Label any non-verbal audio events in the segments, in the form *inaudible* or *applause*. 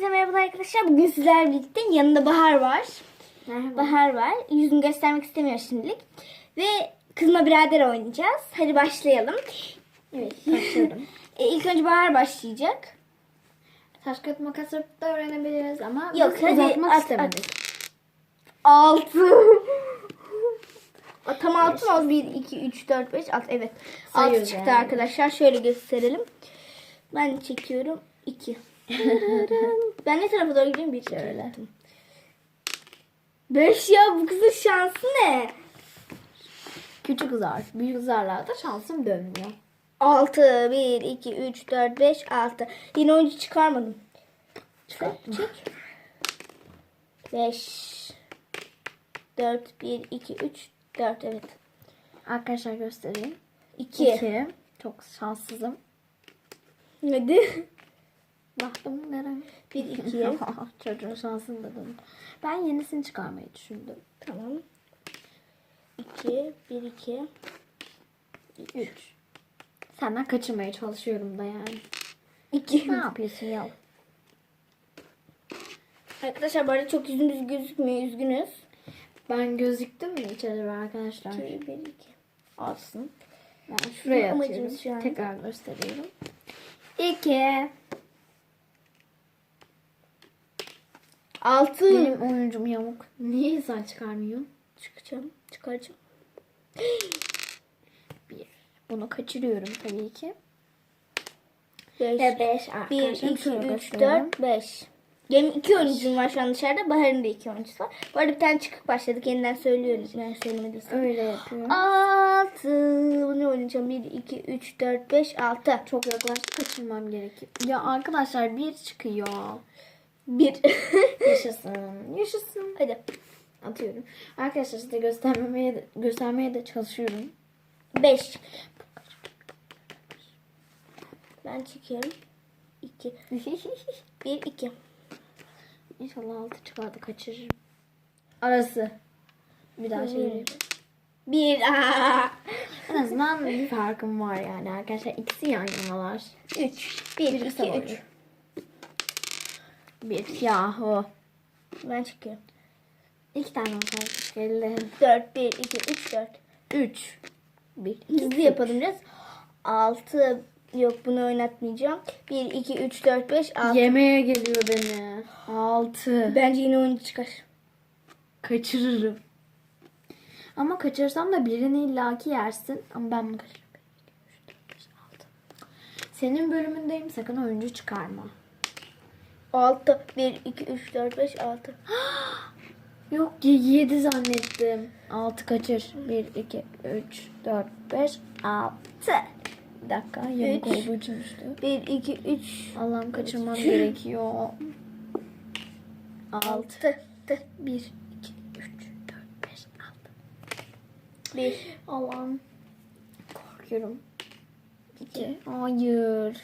Hepinize merhabalar arkadaşlar. Bugün sizlerle birlikte yanında Bahar var. Merhaba. Bahar var. Yüzünü göstermek istemiyor şimdilik. Ve kızma birader oynayacağız. Hadi başlayalım. Evet başlıyorum. *laughs* E, ilk önce Bahar başlayacak. Taş kağıt makas yapıp da öğrenebiliriz ama Yok, biz hadi uzatmak at, istemedik. Altı. *laughs* O, Tam altı mı oldu? 1, 2, 3, 4, 5, 6. Evet. Altı Sayıyoruz çıktı yani. arkadaşlar. Şöyle gösterelim. Ben çekiyorum. 2. ben ne tarafa doğru gidiyorum? 1, Şöyle. 5 ya bu kızın şansı ne? Küçük zar. Büyük zarlarda şansım dönmüyor. 6, 1, 2, 3, 4, 5, 6. Yine oyuncu çıkarmadım. Çıkarttım. Çek. 5, 4, 1, 2, 3, 4. Evet. Arkadaşlar göstereyim. 2. İki. Çok şanssızım. Hadi. Baktım nereye? 1, 2. Çocuğun şansını da döndüm. Ben yenisini çıkarmayı düşündüm. tamam. 2, 1, 2. Üç. Senden kaçırmaya çalışıyorum da yani. 2. Ne yapıyorsun ya? Arkadaşlar arada çok yüzümüz gözükmüyor. Üzgünüz. Ben gözüktüm mü hiç acaba arkadaşlar? 2, 1, 2. Alsın. Ben şuraya Amacımız atıyorum. şu an. Tekrar gösteriyorum. İki. 6. Benim oyuncum yamuk. Niye insan çıkarmıyor? Çıkacağım. Çıkaracağım. *gasps* Bir. Bunu kaçırıyorum tabii ki. 5. Ve beş 1, arkadaşlar. 2, şöyle 3, gösteriyorum. 4, 5. Benim iki oyuncum var şu an dışarıda. Bahar'ın da iki oyuncusu var. Bu arada bir tane çıkıp başladık. Yeniden söylüyoruz. Ben söylemedim. Öyle yapıyorum. 6. Bunu oynayacağım. 1, 2, 3, 4, 5, 6. Çok yaklaştı kaçırmam gerekiyor. Ya arkadaşlar bir çıkıyor. 1. *laughs* Yaşasın. Yaşasın. Hadi. Atıyorum. Arkadaşlar size göstermemeye de, göstermeye de çalışıyorum. 5. Ben çekiyorum. 2. 1, 2. İnşallah altı çıkardı kaçırırım. Arası. Bir daha çevireyim. 1. *laughs* En azından bir farkım var yani arkadaşlar. İkisi yan yanalar. 3. 1, 2, Birisi 3. var. Bir. Yahu. Ben çekiyorum. İki tane keşke ellerim. 4, 1, 2, 3, 4. Üç. Bir. Hızlı yapalım biraz. 6. Yok bunu oynatmayacağım. 1, 2, 3, 4, 5, 6. Yemeğe geliyor beni. Altı. Bence yine oyuncu çıkar. Kaçırırım. Ama kaçırsam da birini illaki yersin. Ama ben bunu kaçırırım. Bir, iki, üç, dört, beş, altı. Senin bölümündeyim sakın oyuncu çıkarma. 6. 1, 2, 3, 4, 5, 6. Yok yedi zannettim. Altı kaçır. Bir, iki, üç, dört, beş, altı. Bir dakika yamuk Üç. olduğu için düştü. 1, 2, 3, Allah'ım kaçırmam gerekiyor. 6. 1, 2, 3, 4, 5, 6. 1. Allah'ım. Korkuyorum. 2. Hayır.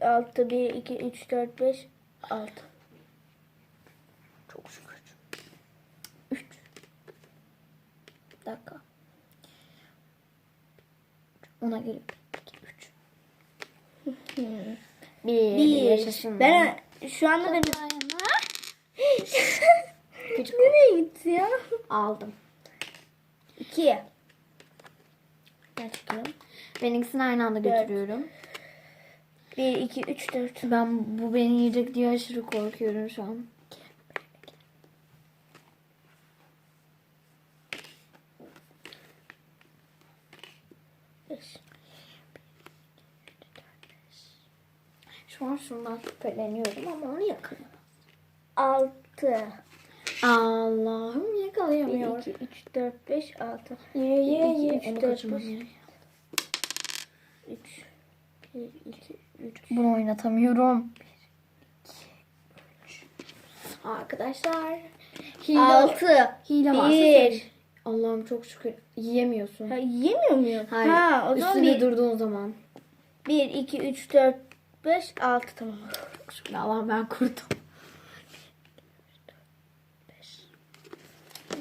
6, 1, 2, 3, 4, 5, 6. Çok şükür. 3. Bir dakika. Ona göre 2, 3. 1. 1. Yaşasın. Ben şu anda da bir... Küçük *laughs* Nereye gitti ya? aldım. 2. Ben çıkıyorum. Ben ikisini aynı anda götürüyorum. 1, 2, 3, 4. Ben bu beni yiyecek diye aşırı korkuyorum şu an. Şu an şundan şüpheleniyorum ama onu yakalayamam. 6. Allah'ım 1, yakalayamıyorum. 2, 3, 4, 5, 6. Ye ye ye. üç, Onu dört, kaçırmam beş. gerek. 3. 1, 2, 3. Bunu oynatamıyorum. Arkadaşlar. Hile, 6. hile varsa Bir. Allah'ım çok şükür yiyemiyorsun. Ha, yiyemiyor muyum? Hayır. Ha, o zaman Üstünde 1, durduğun zaman. 1, 2, 3, 4, 5, 6 tamam. Şükür Allah'ım ben kurdum.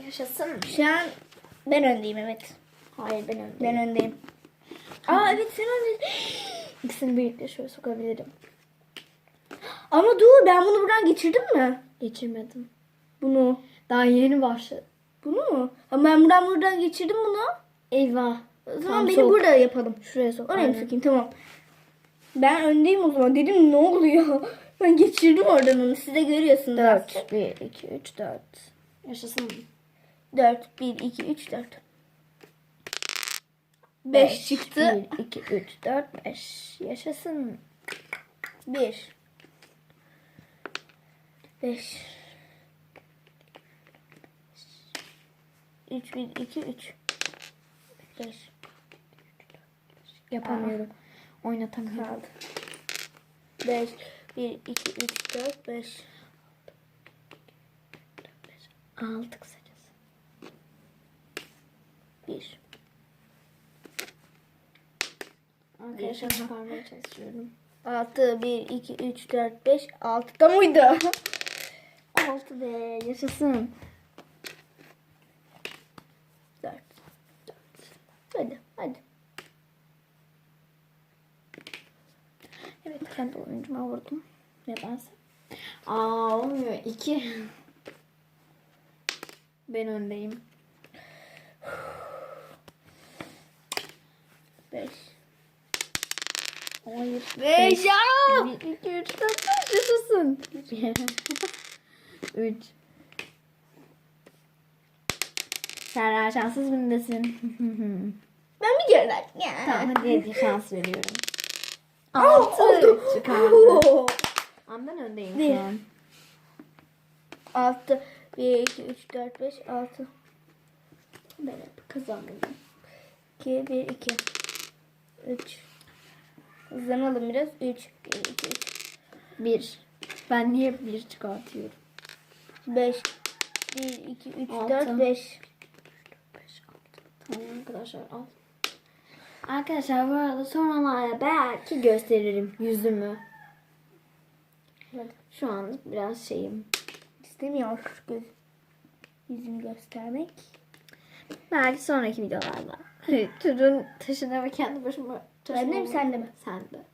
Yaşasın. Şu an ben öndeyim evet. Hayır ben öndeyim. Ben öndeyim. Aa evet sen öndesin. İkisini birlikte şöyle sokabilirim. Ama dur ben bunu buradan geçirdim mi? Geçirmedim. Bunu. Daha yeni başladı. Bunu mu? Ama ben buradan buradan geçirdim bunu. Eyvah. O zaman Tamam, beni sok. burada yapalım. Şuraya sok. Oraya mı sokayım tamam. Ben öndeyim o zaman. Dedim ne oluyor? *laughs* Ben geçirdim oradan onu. Siz de görüyorsunuz. 4, 1, 2, 3, 4. Yaşasın. 4, 1, 2, 3, 4. 5 çıktı. 1, 2, 3, 4, 5. Yaşasın. 1. 5. 3, 1, 2, 3. 5. Yapamıyorum. Oynatamıyorum. Kaldı. 5, 1, 2, 3, 4, 5. 6 kısacası. 1. Arkadaşlar çıkarmaya çalışıyorum. 6, 1, 2, 3, 4, 5. 6'da mıydı? *laughs* 6 be yaşasın. 4. 4. Hadi, hadi. Evet kendi oyuncuma vurdum. Nedense. Aa olmuyor. 2. Ben öndeyim. 5. Hayır. 5 ya! 1, 2, 3, 4, 5 yaşasın. *laughs* 3. Serra şanssız gündesin. *laughs* Ben bir daha. Ya. tamam hadi hadi şans veriyorum. *gasps* Altı. 6 çıkardı. *laughs* Ben öndeyim Bir. şu an. 6, 1, 2, 3, 4, 5, 6. Ben hep kazandım. 2, 1, 2. 3. Hızlanalım biraz. 3, 1, 2, 3. 1. Ben niye 1 çıkartıyorum? 5, 1, 2, 3, Altı. 4, 5. 5, 6. Tamam arkadaşlar al. Arkadaşlar bu arada sonralarda belki gösteririm yüzümü. Şu an biraz şeyim. İstemiyor göz, yüzümü göstermek. Belki sonraki videolarda. *laughs* Türün taşına ve kendi başıma Ben de mi, sen de mi? Sen de.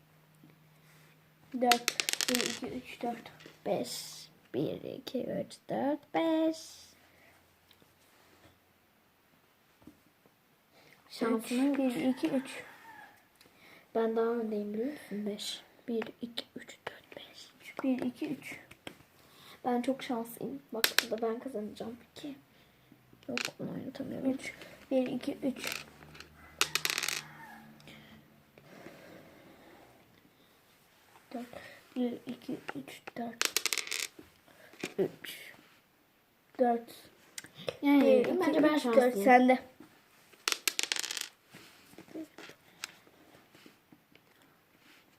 4, 1, 2, 3, 4. 5. 1, 2, 3, 4, 5. Şansına 1, 2, 3. Ben daha öndeyim biliyor musun? 5. 1, 2, 3, 4, 5. 1, 2, 3. Ben çok şanslıyım. Bak burada ben kazanacağım. 2. Yok bunu oynatamıyorum. 3, 1, 2, 3. Dört. Bir, iki, üç, dört. 3. Dört. Yani Bir, iki, bence ben üç, dört. şanslıyım. Sende.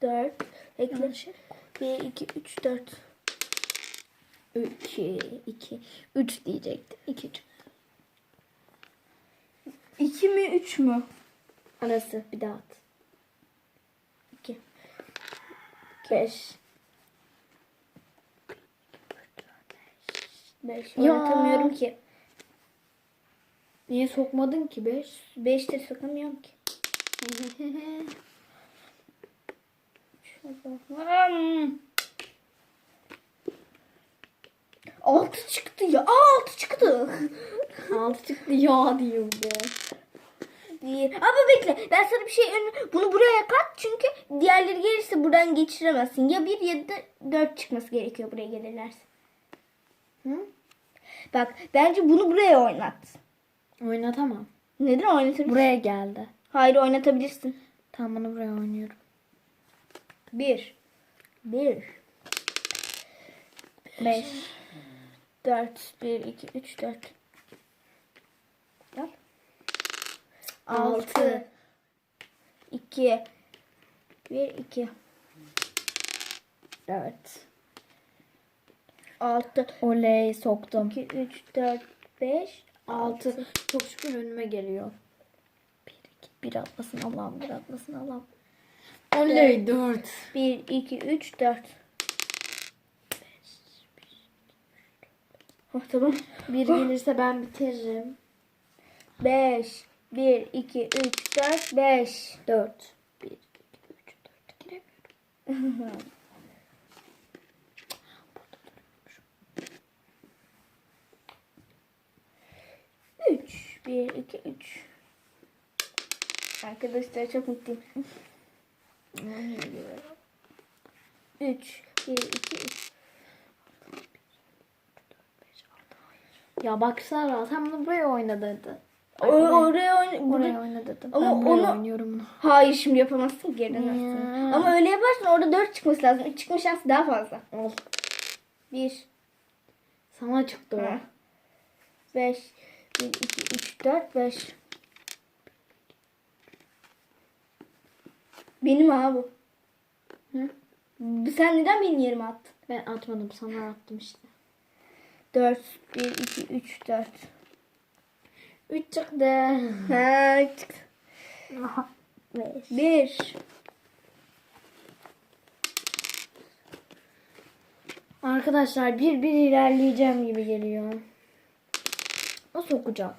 Dört. Ekle. Bir, iki, üç, dört. 3, 2, 3 diyecektim. 2 çıktı. İki mi, üç mü? Arası bir daha at. İki. 5. Beş. Ya. Oynatamıyorum ki. Niye sokmadın ki 5? Beşte sokamıyorum ki. Altı çıktı ya. Aa, altı çıktı. 6 çıktı ya diyor bu. Bir. Ama bekle. Ben sana bir şey bunu buraya kat çünkü diğerleri gelirse buradan geçiremezsin. Ya bir ya da dört çıkması gerekiyor buraya gelirlerse. Hı? Bak bence bunu buraya oynat. Oynatamam. Neden oynatabilirsin? Buraya geldi. Hayır oynatabilirsin. Tam bunu buraya oynuyorum. Bir. Bir. 5. Dört. Bir, iki, üç, dört. 6 2 1 2 4 6 Oley soktum. 2 3 4 5 6 Çok şükür önüme geliyor. 1 2 1 atmasın Allah'ım 1 atmasın Allah'ım. Oley 4 1 2 3 4 Oh, tamam. Bir gelirse ben bitiririm. 5 1, 2, 3, 4, 5. 4. 1, 2, 3, 4. Giremiyorum. Bir, iki, üç. Arkadaşlar çok mutluyum. üç. Bir, iki, üç. Ya baksana sen bunu buraya oynadırdın dedi. Oraya oyn- Buraya burada- oyna dedim. Ama ben onu- oynuyorum bunu. Hayır şimdi yapamazsın yerden Ya. Ama öyle yaparsan orada 4 çıkması lazım. 3 çıkma şansı daha fazla. Al. 1, Sana çıktı o. 5, 1, 2, 3, 4, 5. Benim abi bu. Hı? Sen neden benim yerime attın? Ben atmadım sana attım işte. 4, 1, 2, 3, 4. 3 çıktı. Ha, çıktı. 1. Arkadaşlar bir bir ilerleyeceğim gibi geliyor. Nasıl okuyacağım?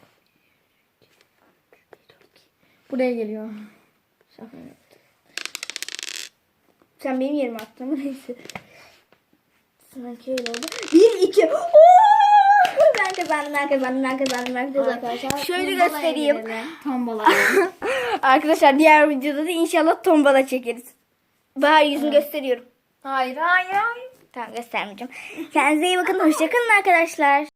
Buraya geliyor. Sen benim yerime attın ama neyse. Sanki öyle oldu. 1, 2. *laughs* Ben kazandım, ben kazandım, ben kazandım, ben kazandım. Arkadaşlar Şöyle göstereyim. girelim. *laughs* Tombalaya. Arkadaşlar diğer videoda da inşallah tombala çekeriz. Bahar yüzünü gösteriyorum. hayır hayır hayır. Tamam göstermeyeceğim. Kendinize iyi bakın. Hoşçakalın arkadaşlar.